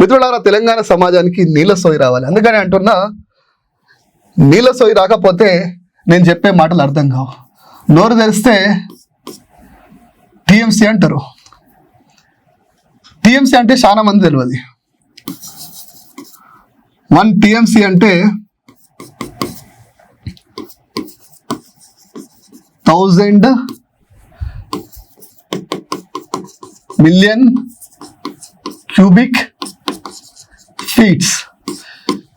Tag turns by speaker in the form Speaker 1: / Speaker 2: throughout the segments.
Speaker 1: మిత్రులారా తెలంగాణ సమాజానికి నీళ్ళ సోయి రావాలి. అందుకని అంటున్నా నీళ్ళ సోయి రాకపోతే నేను చెప్పే మాటలు అర్థం కావు. నోరు తెరిస్తే టీఎంసీ అంటారు. టీఎంసీ అంటే చాలా మంది తెలియదు. వన్ టీఎంసీ అంటే thousand million cubic feets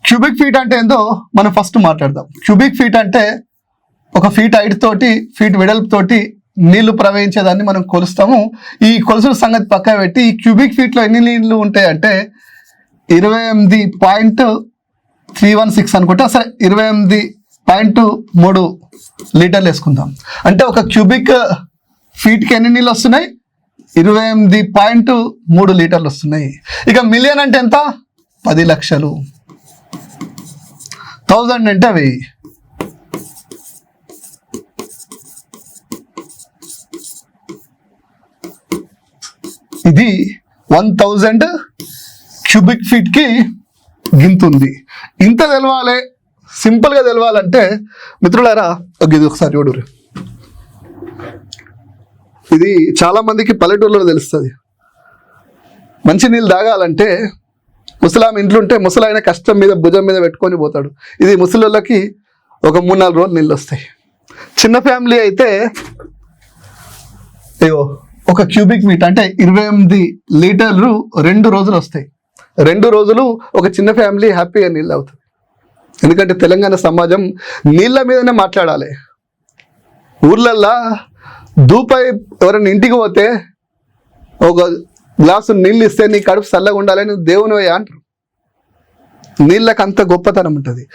Speaker 1: cubic feet అంటే ఏందో మనం ఫస్ట్ మాట్లాడదాం. క్యూబిక్ ఫీట్ అంటే ఒక ఫీట్ హైట్ తోటి ఫీట్ వెడల్పు తోటి నీళ్ళు ప్రవహించేదాన్ని మనం కొలుస్తాము. ఈ కొలుసుల సంగతి పక్క పెట్టి ఈ క్యూబిక్ ఫీట్లో ఎన్ని నీళ్ళు ఉంటాయంటే ఇరవై ఎనిమిది పాయింట్ త్రీ వన్ సిక్స్ అనుకుంటే. సరే ఇరవై ఎనిమిది పాయింట్ మూడు లీటర్లు వేసుకుందాం. అంటే ఒక క్యూబిక్ ఫీట్కి ఎన్ని నీళ్ళు వస్తున్నాయి? ఇరవై ఎనిమిది పాయింట్ మూడు లీటర్లు వస్తున్నాయి. ఇక మిలియన్ అంటే ఎంత? పది లక్షలు. థౌజండ్ అంటే వెయ్యి. ఇది వన్ థౌజండ్ క్యూబిక్ ఫీట్కి గింతుంది. ఇంత తెలవాలి. సింపుల్గా తెలవాలంటే మిత్రులారా ఇది ఒకసారి చూడరు ఇది చాలామందికి పల్లెటూరులో తెలుస్తుంది. మంచి నీళ్ళు తాగాలంటే ముసలాం ఇంట్లో ఉంటే ముసలాయన కష్టం మీద భుజం మీద పెట్టుకొని పోతాడు. ఇది ముసలిళ్ళకి ఒక మూడు నాలుగు రోజులు నీళ్ళు వస్తాయి చిన్న ఫ్యామిలీ అయితే అయ్యో ఒక క్యూబిక్ మీట్ అంటే ఇరవై ఎనిమిది లీటర్లు రెండు రోజులు వస్తాయి. రెండు రోజులు ఒక చిన్న ఫ్యామిలీ హ్యాపీగా నీళ్ళు అవుతుంది ఎందుకంటే తెలంగాణ సమాజం నీళ్ళ మీదనే మాట్లాడాలి. ఊర్లల్లా దూపై ఎవరైనా ఇంటికి పోతే ఒక గ్లాసు నీళ్ళు ఇస్తే నీ కడుపు చల్లగా ఉండాలని దేవుని అంటారు. నీళ్ళకి అంత గొప్పతనం ఉంటుంది.